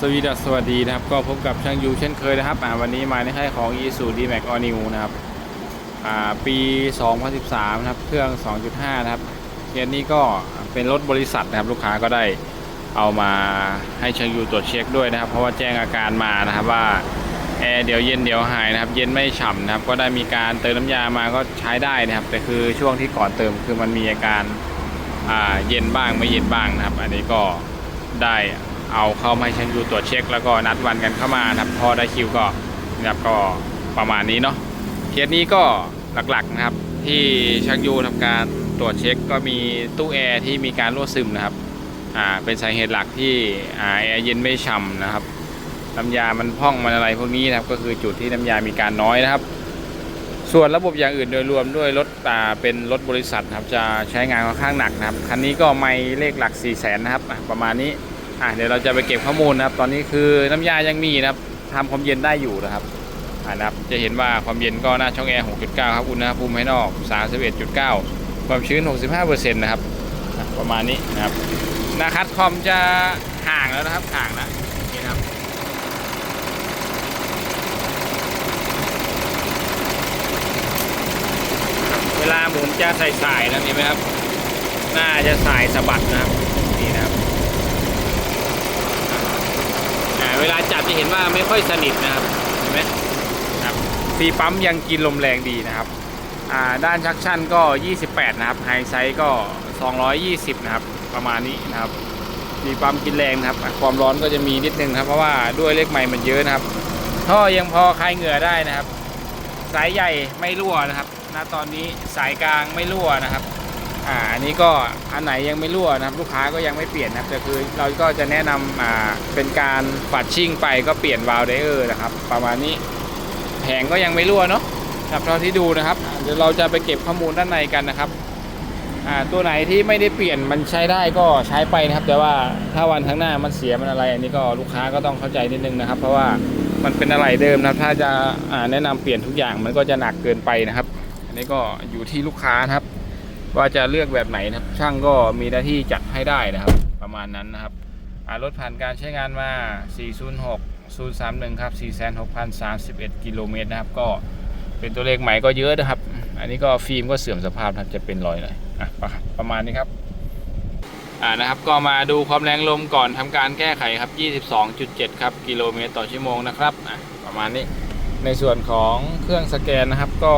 สวีดัสสวัสดีนะครับ ก็พบกับช่างยูเช่นเคยนะครับวันนี้มาในค่ายของ e s u d m a x All New นะครับปี 2013 นะครับ เครื่อง 2.5 นะครับเคสนี้ก็เป็นรถบริษัทนะครับ ลูกค้าก็ได้เอามาให้ช่างยูตรวจเช็คด้วยนะครับ เพราะว่าแจ้งอาการมานะครับว่าแอร์เดี๋ยวเย็นเดี๋ยวหายนะครับ เย็นไม่ฉ่ำนะครับ ก็ได้มีการเติมน้ำยามาก็ใช้ได้นะครับ แต่คือช่วงที่ก่อนเติมคือมันมีอาการเย็นบ้างไม่เย็นบ้างนะครับ อันนี้ก็ได้ เอาเข้ามาให้ช่างยูตรวจเช็ค แล้วก็นัดวันกันเข้ามานะครับพอได้คิวก็นะครับก็ประมาณนี้เนาะเคสนี้ก็หลักๆนะครับที่ช่างยูทำการตรวจเช็คก็มีตู้แอร์ที่มีการรั่วซึมนะครับอ่าเป็นสาเหตุหลักที่อ่าแอร์เย็นไม่ฉ่ำนะครับน้ำยามันพ่องมันอะไรพวกนี้นะครับก็คือจุดที่น้ำยามีการน้อยนะครับ ส่วนระบบอย่างอื่นโดยรวมด้วยรถอ่าเป็นรถบริษัทครับจะใช้งานค่อนข้างหนักนะครับคันนี้ก็ไม่เลขหลัก4 0 0แสนนะครับประมาณนี้ อะเดี๋ยวเราจะไปเก็บข้อมูลนะครับ ตอนนี้คือน้ำยายังมีนะครับทำความเย็นได้อยู่นะครับอ่านะครับจะเห็นว่าความเย็นก็หน้าช่องแอร์ 6.9 ครับอุณหภูมิภายนอก 31.9 ความชื้น 65%นะครับประมาณนี้นะครับนาคัดคอมจะห่างแล้วนะครับห่างนะนี่นะครับเวลาหมุนจะใส่สายๆนะเห็นไหมครับน้าจะสายสะบัดนะครับ อ่า เวลาจับจะเห็นว่าไม่ค่อยสนิทนะครับเห็นไหมครับฟีปั๊มยังกินลมแรงดีนะครับด้านชักชั่นก็ 28 นะครับไฮไซส์ก็ 220 นะครับ ประมาณนี้นะครับฟีปั๊มกินแรงนะครับ ความร้อนก็จะมีนิดนึงครับ เพราะว่าด้วยเลขใหม่มันเยอะนะครับท่อยังพอคลายเหงื่อได้นะครับ สายใหญ่ไม่รั่วนะครับณตอนนี้สายกลางไม่รั่วนะครับ อ่าอันนี้ก็อันไหนยังไม่รั่วนะครับ ลูกค้าก็ยังไม่เปลี่ยนนะครับแต่คือเราก็จะแนะนำอ่าเป็นการปัดชิ่งไปก็เปลี่ยนวาล์วไดเออร์นะครับ ประมาณนี้แผงก็ยังไม่รั่วเนาะครับเท่าที่ดูนะครับเดี๋ยวเราจะไปเก็บข้อมูลด้านในกันนะครับอ่าตัวไหนที่ไม่ได้เปลี่ยนมันใช้ได้ก็ใช้ไปนะครับ แต่ว่าถ้าวันข้างหน้ามันเสียมันอะไร อันนี้ก็ลูกค้าก็ต้องเข้าใจนิดนึงนะครับ เพราะว่ามันเป็นอะไรเดิมนะครับถ้าจะอ่าแนะนำเปลี่ยนทุกอย่างมันก็จะหนักเกินไปนะครับ อันนี้ก็อยู่ที่ลูกค้านะครับ ว่าจะเลือกแบบไหนนะครับ ช่างก็มีหน้าที่จัดให้ได้นะครับ ประมาณนั้นนะครับรถผ่านการใช้งานมา 406 031 ครับ 4,6,031 กิโลเมตรนะครับ ก็เป็นตัวเลขใหม่ก็เยอะนะครับ อันนี้ก็ฟิล์มก็เสื่อมสภาพนะครับจะเป็นรอยหน่อยอะประประมาณนี้ครับอ่านะครับก็มาดูความแรงลมก่อนทำการแก้ไขครับ 22.7 ครับกิโลเมตรต่อชั่วโมงนะครับอะประมาณนี้ในส่วนของเครื่องสแกนนะครับก็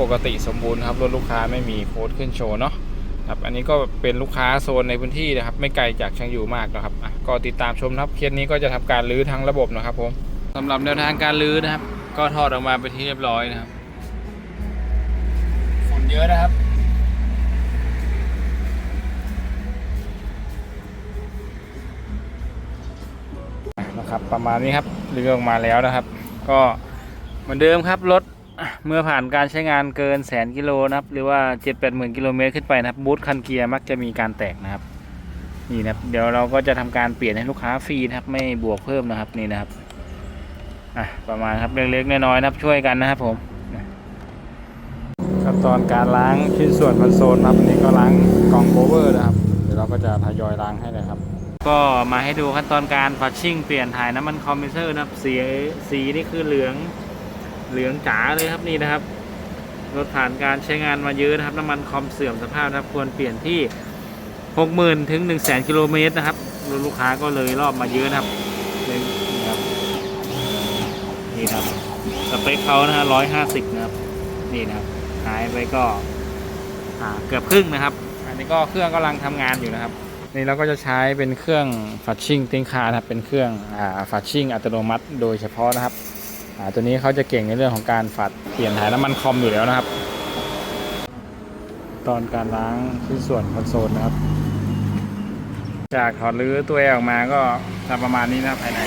ปกติสมบูรณ์ครับรถลูกค้าไม่มีโค้ดขึ้นโชว์เนาะครับอันนี้ก็เป็นลูกค้าโซนในพื้นที่นะครับ ไม่ไกลจากช่างอยู่มากนะครับอะก็ติดตามชมนะครับเคสนี้ก็จะทำการรื้อทั้งระบบนะครับผมสำหรับแนวทางการรื้อนะครับ ก็ทอดออกมาเป็นที่เรียบร้อยนะครับฝุ่นเยอะนะครับนะครับประมาณนี้ครับเรือออกมาแล้วนะครับ ก็เหมือนเดิมครับรถอะ เมื่อผ่านการใช้งานเกินแสนกิโลนะครับ หรือว่า7 8 0 0 0 0กิโลเมตรขึ้นไปนะครับบูทคันเกียร์มักจะมีการแตกนะครับ นี่นะครับ เดี๋ยวเราก็จะทำการเปลี่ยนให้ลูกค้าฟรีนะครับ ไม่บวกเพิ่มนะครับนี่นะครับอะประมาณครับเล็กๆน้อยๆนะครับช่วยกันนะครับผมขั้นตอนการล้างชิ้นส่วนคอนโซลนะครับอันนี้ก็ล้างกล่องโคเวอร์นะครับ เดี๋ยวเราก็จะทยอยล้างให้เลยครับ ก็มาให้ดูขั้นตอนการฟัชชิ่งเปลี่ยนถ่ายน้ำมันคอมเพรสเซอร์นะครับสีสีนี่คือเหลือง เหลืองจ๋าเลยครับนี่นะครับรถผ่านการใช้งานมาเยอะนะครับน้ำมันคอมเสื่อมสภาพนะครับควรเปลี่ยนที่ 60,000 ถึง 1 0 0 0 0 0กิโลเมตรนะครับลูกค้าก็เลยรอบมาเยอะนะครับนี่นะครับนี่ครับสเปคเขานะฮะร้อยห้าสิบนะครับนี่นะครับหายไปก็เกือบครึ่งนะครับ อันนี้ก็เครื่องกำลังทำงานอยู่นะครับนี่เราก็จะใช้เป็นเครื่องฟัชชิ่งติ้งคานะครับเป็นเครื่องอฟัชชิ่งอัตโนมัติโดยเฉพาะนะครับ ตัวนี้เขาจะเก่งในเรื่องของการฝัดเปลี่ยนถ่ายน้ำมันคอมอยู่แล้วนะครับ ตอนการล้างชิ้นส่วนคอนโซลนะครับ จากถอดรื้อตัวแอร์ออกมาก็จะประมาณนี้นะภายใน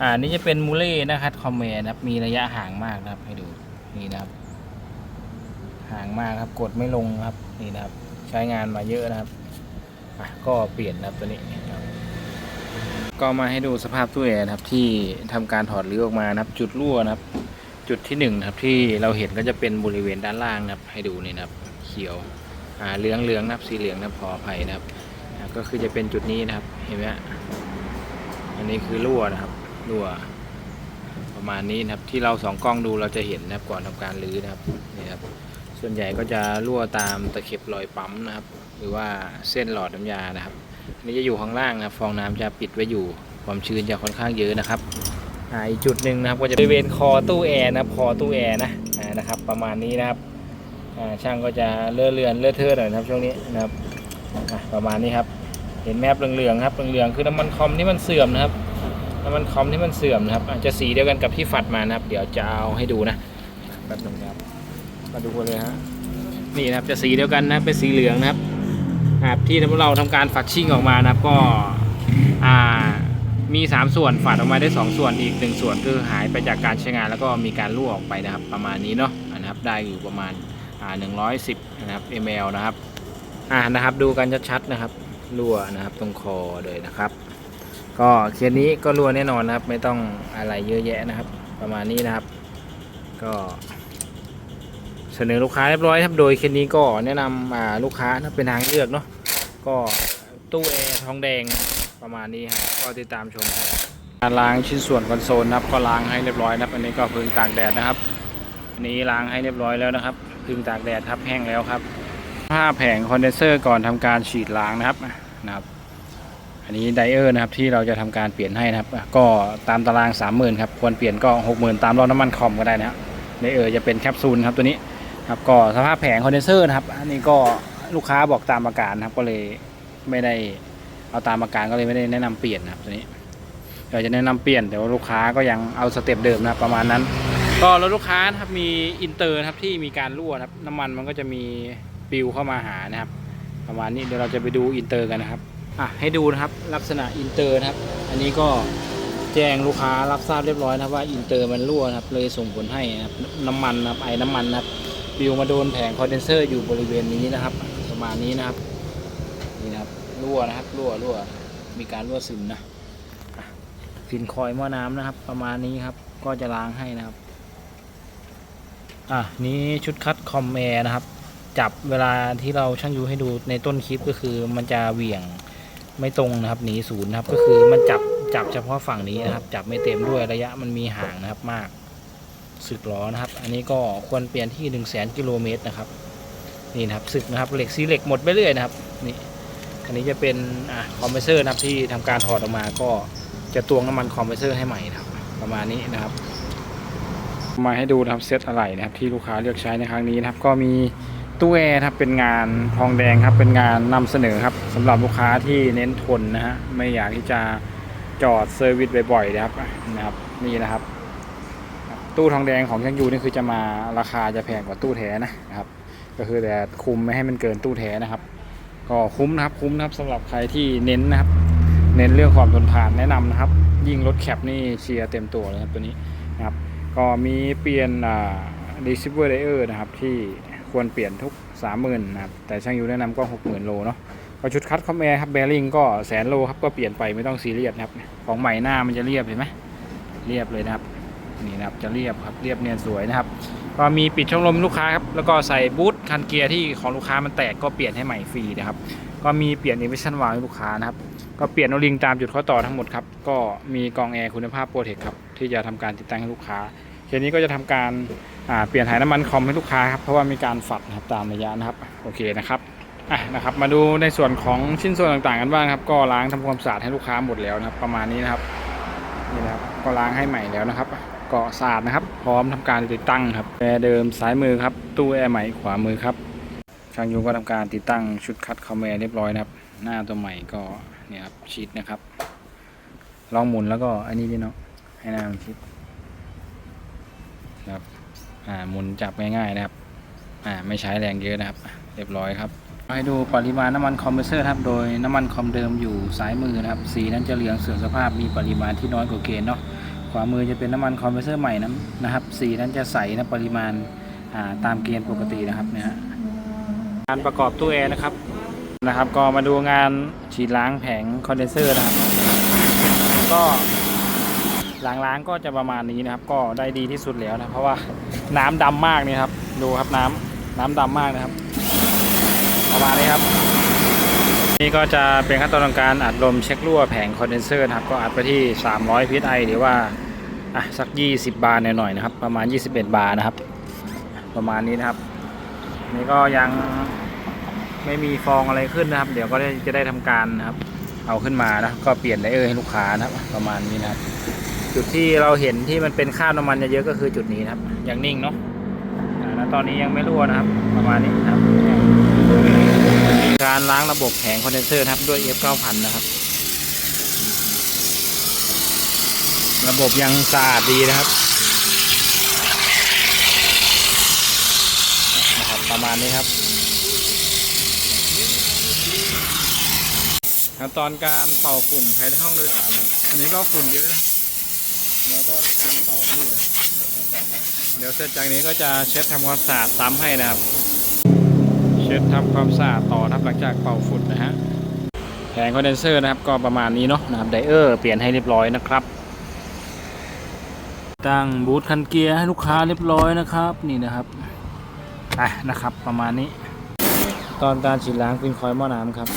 อ่านี่จะเป็นมูเล่นะครับคอมเมนะครับ มีระยะห่างมากนะครับให้ดูนี่นะครับ ห่างมากครับกดไม่ลงครับนี่นะครับ ใช้งานมาเยอะนะครับอะก็เปลี่ยนนะครับตัวนี้ ก็มาให้ดูสภาพตู้แอร์นะครับที่ทำการถอดรื้อออกมานะครับ จุดรั่วนะครับ จุดที่หนึ่งนะครับที่เราเห็นก็จะเป็นบริเวณด้านล่างนะครับ ให้ดูนี่นะครับเขียวอ่าเหลืองเหลืองนะครับสีเหลืองนะครับขออภัยนะครับ ก็คือจะเป็นจุดนี้นะครับเห็นไหมฮะอันนี้คือรั่วนะครับรั่วประมาณนี้นะครับที่เราสองกล้องดูเราจะเห็นนะครับก่อนทำการรื้อนะครับนี่ครับส่วนใหญ่ก็จะรั่วตามตะเข็บรอยปั๊มนะครับ หรือว่าเส้นหลอดน้ำยานะครับ นนี้จะอยู่ข้างล่างนะครับฟองน้ำจะปิดไว้อยู่ ความชื้นจะค่อนข้างเยอะนะครับอ่าอีกจุดหนึ่งนะครับก็จะบริเวณคอตู้แอร์นะคอตู้แอร์นะอ่านะครับ ประมาณนี้นะครับอ่าช่างก็จะเลื่อะเลือนเลอเทอะหน่อยนะครับช่วงนี้นะครับอะประมาณนี้ครับ เห็นแมพเหลืองๆครับเหลืองๆคือน้ำมันคอมที่มันเสื่อมนะครับน้ำมันคอมที่มันเสื่อมนะครับอาจจะสีเดียวกันกับที่ฝัดมานะครับ เดี๋ยวจะเอาให้ดูนะแป๊บหนึงครับมาดูกันเลยฮะนี่นะครับจะสีเดียวกันนะเป็นสีเหลืองนะครับ ครับที่เราทำการฝัดชิ่งออกมานะครับก็อ่ามี 3 ส่วนฝัดออกมาได้ 2 ส่วนอีก 1 ส่วนคือหายไปจากการใช้งานแล้วก็มีการรั่วออกไปนะครับประมาณนี้เนาะนะครับได้อยู่ประมาณอ่า110นะครับ ml นะครับอ่านะครับดูกันชัดๆนะครับรั่วนะครับตรงคอเลยนะครับ ก็เคสนี้ก็รั่วแน่นอนนะครับ ไม่ต้องอะไรเยอะแยะนะครับ ประมาณนี้นะครับ ก็ เสนอลูกค้าเรียบร้อยครับโดยเคสนี้ก็แนะนำอ่าลูกค้าถ้าเป็นทางเลือกเนาะก็ตู้แอร์ทองแดงประมาณนี้ครับก็ติดตามชมครับการล้างชิ้นส่วนคอนโซลนะครับก็ล้างให้เรียบร้อยนะครับอันนี้ก็พึ่งตากแดดนะครับ อันนี้ล้างให้เรียบร้อยแล้วนะครับ พึ่งตากแดดครับแห้งแล้วครับผ้าแผงคอนเดนเซอร์ก่อนทำการฉีดล้างนะครับนะครับ อันนี้ไดเออร์นะครับที่เราจะทำการเปลี่ยนให้นะครับ ก็ตามตาราง 30,000ครับควรเปลี่ยนก็ 60,000 ตามรอบน้ำมันคอมก็ได้นะครับไดเออร์จะเป็นแคปซูลครับตัวนี้ ครับก็สภาพแผงคอนเดนเซอร์นะครับ อันนี้ก็ลูกค้าบอกตามอาการนะครับ ก็เลยไม่ได้เอาตามอาการก็เลยไม่ได้แนะนำเปลี่ยนนะครับตัวนี้เราจะแนะนำเปลี่ยนแต่ว่าลูกค้าก็ยังเอาสเต็ปเดิมนะครับประมาณนั้น ก็รถลูกค้านะครับมีอินเตอร์นะครับที่มีการรั่วนะครับน้ำมันมันก็จะมีปิวเข้ามาหานะครับ ประมาณนี้เดี๋ยวเราจะไปดูอินเตอร์กันนะครับอะให้ดูนะครับลักษณะอินเตอร์นะครับ อันนี้ก็แจ้งลูกค้ารับทราบเรียบร้อยนะครับว่าอินเตอร์มันรั่วนะครับเลยส่งผลให้นะครับน้ำมันนะครับไอ้น้ำมันนะครับ ปิวมาโดนแผงคอนเดนเซอร์อยู่บริเวณนี้นะครับ ประมาณนี้นะครับนี่นะครับรั่วนะครับรั่วรั่วมีการรั่วซึมนะอะฟินคอยหม้อน้ำนะครับ ประมาณนี้ครับ ก็จะล้างให้นะครับอะนี้ชุดคัดคอมแอร์นะครับ จับเวลาที่เราช่างยูให้ดูในต้นคลิปก็คือมันจะเหวี่ยงไม่ตรงนะครับหนีศูนย์นะครับ ก็คือมันจับจับเฉพาะฝั่งนี้นะครับ จับไม่เต็มด้วยระยะมันมีห่างนะครับมาก สึกล้อนะครับ อันนี้ก็ควรเปลี่ยนที่ 1 0 0 0 0แกิโลเมตรนะครับ นี่นะครับสึกนะครับเหล็กซีเหล็กหมดไปเรื่อยนะครับนี่อันนี้จะเป็นอะคอมเพรสเซอร์นะครับที่ทำการถอดออกมาก็จะตวงน้ำมันคอมเพรสเซอร์ให้ใหม่นะครับ ประมาณนี้นะครับ มาให้ดูนะครับเซตอะไรนะครับที่ลูกค้าเลือกใช้ในครั้งนี้นะครับ ก็มีตู้แอร์ครับเป็นงานทองแดงครับเป็นงานนำเสนอครับสำหรับลูกค้าที่เน้นทนนะฮะไม่อยากที่จะจอดเซอร์วิสบ่อยๆนะครับนะครับ นี่นะครับ ตู้ทองแดงของช่างยูนี่คือจะมาราคาจะแพงกว่าตู้แท้นะครับ ก็คือแต่คุมไม่ให้มันเกินตู้แท้นะครับ ก็คุ้มนะครับคุ้มนะครับสำหรับใครที่เน้นนะครับ เน้นเรื่องความทนทานแนะนำนะครับ ยิ่งรถแคปนี่เชียร์เต็มตัวเลยครับตัวนี้นะครับ ก็มีเปลี่ยนอ่า receiver layer นะครับที่ควรเปลี่ยนทุก 30,000นะครับแต่ช่างยูแนะนำก็60,000โลเนาะก็ชุดคัดคอมแอร์ครับแบริ่งก็แสนโลครับก็เปลี่ยนไปไม่ต้องซีเรียสนะครับ ของใหม่หน้ามันจะเรียบเห็นไหมเรียบเลยนะครับ นี่นะครับจะเรียบครับเรียบเนียนสวยนะครับ ก็มีปิดช่องลมลูกค้าครับแล้วก็ใส่บูทคันเกียร์ที่ของลูกค้ามันแตกก็เปลี่ยนให้ใหม่ฟรีนะครับ ก็มีเปลี่ยนอิมิชันวาล์วให้ลูกค้านะครับก็เปลี่ยนโอลิงตามจุดข้อต่อทั้งหมดครับก็มีกองแอร์คุณภาพโปรเทคครับที่จะทำการติดตั้งให้ลูกค้าทีนี้ก็จะทำการเปลี่ยนถ่ายน้ำมันคอมให้ลูกค้าครับเพราะว่ามีการฝัดนะครับตามระยะนะครับโอเคนะครับอะนะครับมาดูในส่วนของชิ้นส่วนต่างๆกันบ้างครับ ก็ล้างทำความสะอาดให้ลูกค้าหมดแล้วนะครับ ประมาณนี้นะครับนี่นะครับก็ล้างให้ใหม่แล้วนะครับ ก็สะอาดนะครับ พร้อมทำการติดตั้งครับแอร์เดิมซ้ายมือครับ ตู้แอร์ใหม่ขวามือครับช่างยูก็ทำการติดตั้งชุดคัดคอมแอร์เรียบร้อยนะครับ หน้าตัวใหม่ก็เนี่ยครับชิดนะครับ ลองหมุนแล้วก็อันนี้พี่เนาะให้หน้ามันชิดนะครับอ่าหมุนจับง่ายๆนะครับอ่าไม่ใช้แรงเยอะนะครับ เรียบร้อยครับให้ดูปริมาณน้ำมันคอมเพรสเซอร์ครับ โดยน้ำมันคอมเดิมอยู่ซ้ายมือนะครับ สีนั้นจะเหลืองเสื่อมสภาพมีปริมาณที่น้อยกว่าเกณฑ์เนาะ ขวามือจะเป็นน้ำมันคอมเพรสเซอร์ใหม่นะนะครับสีนั้นจะใสนะปริมาณาตามเกณฑ์ปกตินะครับเนี่ยฮะการประกอบตู้แอร์นะครับนะครับ ก็มาดูงานฉีดล้างแผงคอนเดนเซอร์นะครับ ก็หลังล้างก็จะประมาณนี้นะครับ ก็ได้ดีที่สุดแล้วนะเพราะว่าน้ำดำมากนี่ครับ ดูครับน้ำน้ำดำมากนะครับ ประมาณนี้ครับ นี่ก็จะเป็นขั้นตอนของการอัดลมเช็ครั่วแผงคอนเดนเซอร์นะครับ ก็อัดไปที่ 300 psi หรือว่าอะสัก 20 บาร์หน่อยๆนะครับ ประมาณ 21 บาร์นะครับ ประมาณนี้นะครับ นี่ก็ยังไม่มีฟองอะไรขึ้นนะครับ เดี๋ยวก็จะได้ทำการนะครับ เอาขึ้นมานะก็เปลี่ยนไดเออร์ให้ลูกค้านะครับ ประมาณนี้นะครับ จุดที่เราเห็นที่มันเป็นข้าวน้ำมันเยอะๆก็คือจุดนี้นะครับยังนิ่งเนาะแล้วตอนนี้ยังไม่รั่วนะครับ ประมาณนี้นะครับ การล้างระบบแผงคอนเดนเซอร์นะครับด้วย F9000 นะครับ ระบบยังสะอาดดีนะครับ นะครับ ประมาณนี้ครับขั้นตอนการเป่าฝุ่นภายในห้องโดยสารครับอันนี้ก็ฝุ่นเยอะนะแล้วก็การเป่านี่นะเดี๋ยวเสร็จจากนี้ก็จะเช็ดทำความสะอาดซ้ำให้นะครับ ช็ดทำความสะอาดต่อนะครับหลังจากเป่าฝุ่นนะฮะแผงคอนเดนเซอร์นะครับก็ประมาณนี้เนาะนะครับไดเออร์เปลี่ยนให้เรียบร้อยนะครับตั้งบูธคันเกียร์ให้ลูกค้าเรียบร้อยนะครับนี่นะครับอะนะครับประมาณนี้ ตอนการฉีดล้างฟินคอยล์หม้อน้ำครับ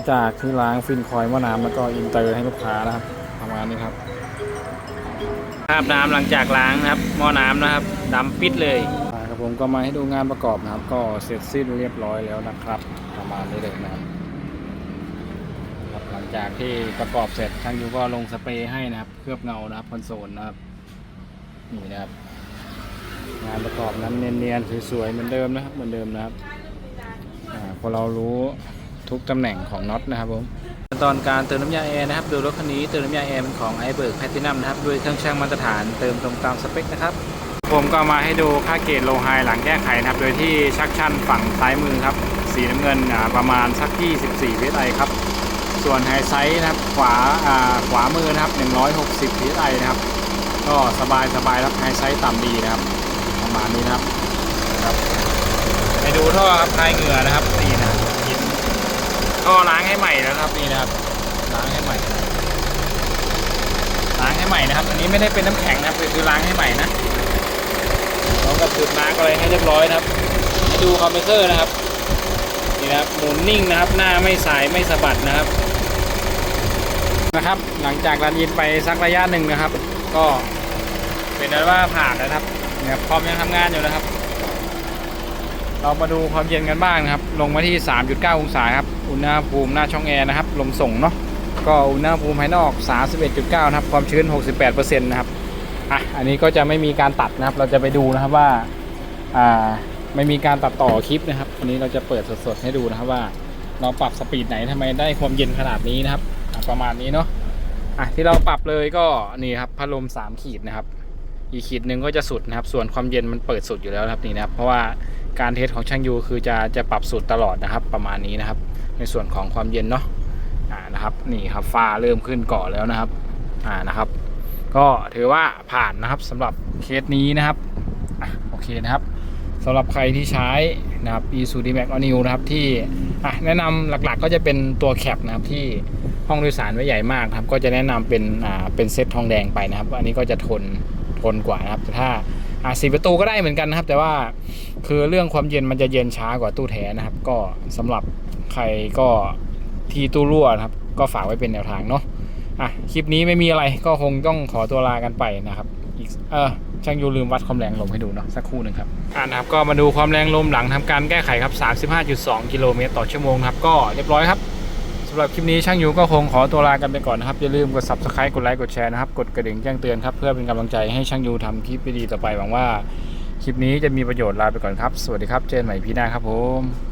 งจากที่ล้างฟินคอยล์หม้อน้ำแล้วก็อินเตอร์ให้ลูกค้านะครับประมาณนี้ครับภาพน้ำหลังจากล้างนะครับหม้อน้ำนะครับดำปิดเลยครับผมก็มาให้ดูงานประกอบนะครับ ก็เสร็จสิ้นเรียบร้อยแล้วนะครับ ประมาณนี้เลยนะครับครับหลังจากที่ประกอบเสร็จช่างยูก็ลงสเปรย์ให้นะครับ เคลือบเงานะครับคอนโซลนะครับนี่นะครับงานประกอบนั้นเนียนๆสวยๆเหมือนเดิมนะครับเหมือนเดิมนะครับอ่าพอเรารู้ ทุกตำแหน่งของน็อตนะครับผมตอนการเติมน้ำยาแอร์นะครับโดยรถคันนี้เติมน้ำยาแอร์เป็นของไอเบิร์กแพทินัมนะครับด้วยเครื่องช่างมาตรฐานเติมตรงตามสเปคนะครับผมก็มาให้ดูค่าเกจโลไฮหลังแก้ไขนะครับ โดยที่ชักชั่นฝั่งซ้ายมือครับ สีน้ำเงินอ่าประมาณสัก 24 psi ครับ ส่วนไฮไซส์นะครับขวาอ่าขวามือนะครับ 160 psi นะครับ ก็สบายสบายครับไฮไซส์ต่ำดีนะครับ ประมาณนี้นะครับ ไปดูท่อครับคลายเหงื่อนะครับนี่นะครับ ก็ล้างให้ใหม่แล้วครับนี่นะครับ ล้างให้ใหม่ ล้างให้ใหม่นะครับ อันนี้ไม่ได้เป็นน้ำแข็งนะครับคือล้างให้ใหม่นะพร้อมกับจุดมาร์กอะไรให้เรียบร้อยนะครับให้ดูคอมเพรสเซอร์นะครับนี่นะครับหมุนนิ่งนะครับ หน้าไม่สายไม่สะบัดนะครับนะครับ หลังจากรันยินไปสักระยะหนึ่งนะครับ ก็เป็นนั้นว่าผ่านนะครับเนี่ยคอมยังทำงานอยู่นะครับ เรามาดูความเย็นกันบ้างนะครับ ลงมาที่ 3.9 องศาครับ อุณหภูมิหน้าช่องแอร์นะครับ ลมส่งเนาะ ก็อุณหภูมิภายนอก 31.9 นะครับ ความชื้น 68%นะครับ อะ อันนี้ก็จะไม่มีการตัดนะครับ เราจะไปดูนะครับว่า อ่า ไม่มีการตัดต่อคลิปนะครับ อันนี้เราจะเปิดสดๆให้ดูนะครับว่า เราปรับสปีดไหนทำไมได้ความเย็นขนาดนี้นะครับอะประมาณนี้เนาะ อะ ที่เราปรับเลยก็นี่ครับ พัดลม 3 ขีดนะครับ อีกขีดหนึ่งก็จะสุดนะครับ ส่วนความเย็นมันเปิดสุดอยู่แล้วครับนี่นะครับ เพราะว่า การเทสของช่างยูคือจะจะปรับสุดตลอดนะครับ ประมาณนี้นะครับ ในส่วนของความเย็นเนาะอ่านะครับนี่ครับฟ้าเริ่มขึ้นเกาะแล้วนะครับอ่านะครับ ก็ถือว่าผ่านนะครับสำหรับเคสนี้นะครับอโอเคนะครับสำหรับใครที่ใช้นะครับ e s u d m a x o New นะครับที่แนะนำหลักๆก็จะเป็นตัวแคปนะครับที่ห้องโดยสารไว้ใหญ่มากครับ ก็จะแนะนำเป็นอ่าเป็นเซ็ตทองแดงไปนะครับ อันนี้ก็จะทนทนกว่านะครับแต่ถ้า อ่าสี่ประตูก็ได้เหมือนกันนะครับ แต่ว่าคือเรื่องความเย็นมันจะเย็นช้ากว่าตู้แท้นะครับ ก็สำหรับใครก็ที่ตู้รั่วนะครับ ก็ฝากไว้เป็นแนวทางเนาะอะคลิปนี้ไม่มีอะไรก็คงต้องขอตัวลากันไปนะครับอีกเออช่างยูลืมวัดความแรงลมให้ดูเนาะสักครู่หนึ่งครับอ่านะครับก็มาดูความแรงลมหลังทำการแก้ไขครับ 35.2 กิโลเมตรต่อชั่วโมงครับก็เรียบร้อยครับ สำหรับคลิปนี้ช่างยูก็คงขอตัวลากันไปก่อนนะครับ อย่าลืมกด subscribe กดไลค์กดแชร์นะครับ กดกระดิ่งแจ้งเตือนครับ เพื่อเป็นกำลังใจให้ช่างยูทำคลิปดีๆต่อไปหวังว่า คลิปนี้จะมีประโยชน์ลาไปก่อนครับ สวัสดีครับ เจอกันใหม่พี่หน้าครับผม